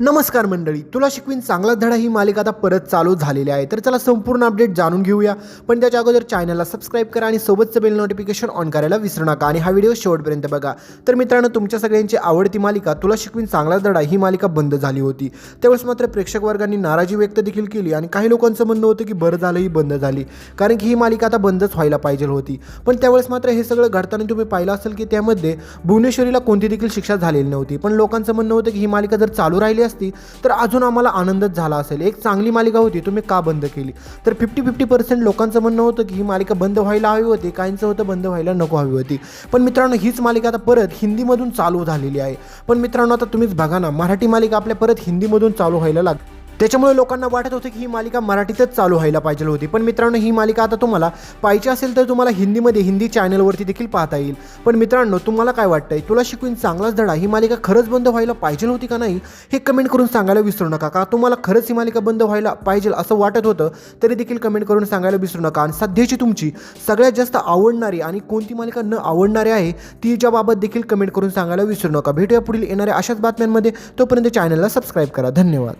नमस्कार मंडळी तुला शिकवीन चांगला धडा ही मालिका आता परत चालू झालेली आहे. तर चला संपूर्ण अपडेट जाणून घेऊया. पण त्याच्या अगोदर चॅनलला सबस्क्राईब करा आणि सोबतचं बेल नोटिफिकेशन ऑन करायला विसरू नका. आणि हा व्हिडिओ शेवटपर्यंत बघा. तर मित्रांनो तुमच्या सगळ्यांची आवडती मालिका तुला शिकवीन चांगला धडा ही मालिका बंद झाली होती. त्यावेळेस मात्र प्रेक्षक वर्गांनी नाराजी व्यक्त देखील केली आणि काही लोकांचं म्हणणं होतं की बरं झालं ही बंद झाली. कारण की ही मालिका आता बंदच व्हायला पाहिजे होती. पण त्यावेळेस मात्र हे सगळं घडताना तुम्ही पाहिलं असेल की त्यामध्ये भुवनेश्वरीला कोणती देखील शिक्षा झालेली नव्हती. पण लोकांचं म्हणणं होतं की ही मालिका जर चालू राहिली असती तर अजून आम्हाला आनंदच झाला असेल. एक चांगली मालिका होती तुम्ही का बंद केली? तर फिफ्टी फिफ्टी पर्सेंट लोकांचं म्हणणं होतं की ही मालिका बंद व्हायला हवी होती काहींचं होतं बंद व्हायला नको हवी होती. पण मित्रांनो हीच मालिका आता परत हिंदीमधून चालू झालेली आहे. पण मित्रांनो आता तुम्हीच बघा ना मराठी मालिका आपल्या परत हिंदीमधून चालू व्हायला लाग त्याच्यामुळे लोकांना वाटत होतं की ही मालिका मराठीतच चालू व्हायला पाहिजे होती. पण मित्रांनो ही मालिका आता तुम्हाला पाहिजे असेल तर तुम्हाला हिंदीमध्ये हिंदी चॅनलवरती देखील पाहता येईल. पण मित्रांनो तुम्हाला काय वाटतंय? तुला शिकवीन चांगलाच धडा. ही मालिका खरंच बंद व्हायला पाहिजे होती का नाही हे कमेंट करून सांगायला विसरू नका. का तुम्हाला खरंच ही मालिका बंद व्हायला पाहिजे असं वाटत होतं तरी देखील कमेंट करून सांगायला विसरू नका. आणि सध्याची तुमची सगळ्यात जास्त आवडणारी आणि कोणती मालिका न आवडणारी आहे तिच्याबाबत देखील कमेंट करून सांगायला विसरू नका. भेटूया पुढील येणाऱ्या अशाच बातम्यांमध्ये. तोपर्यंत चॅनलला सबस्क्राईब करा. धन्यवाद.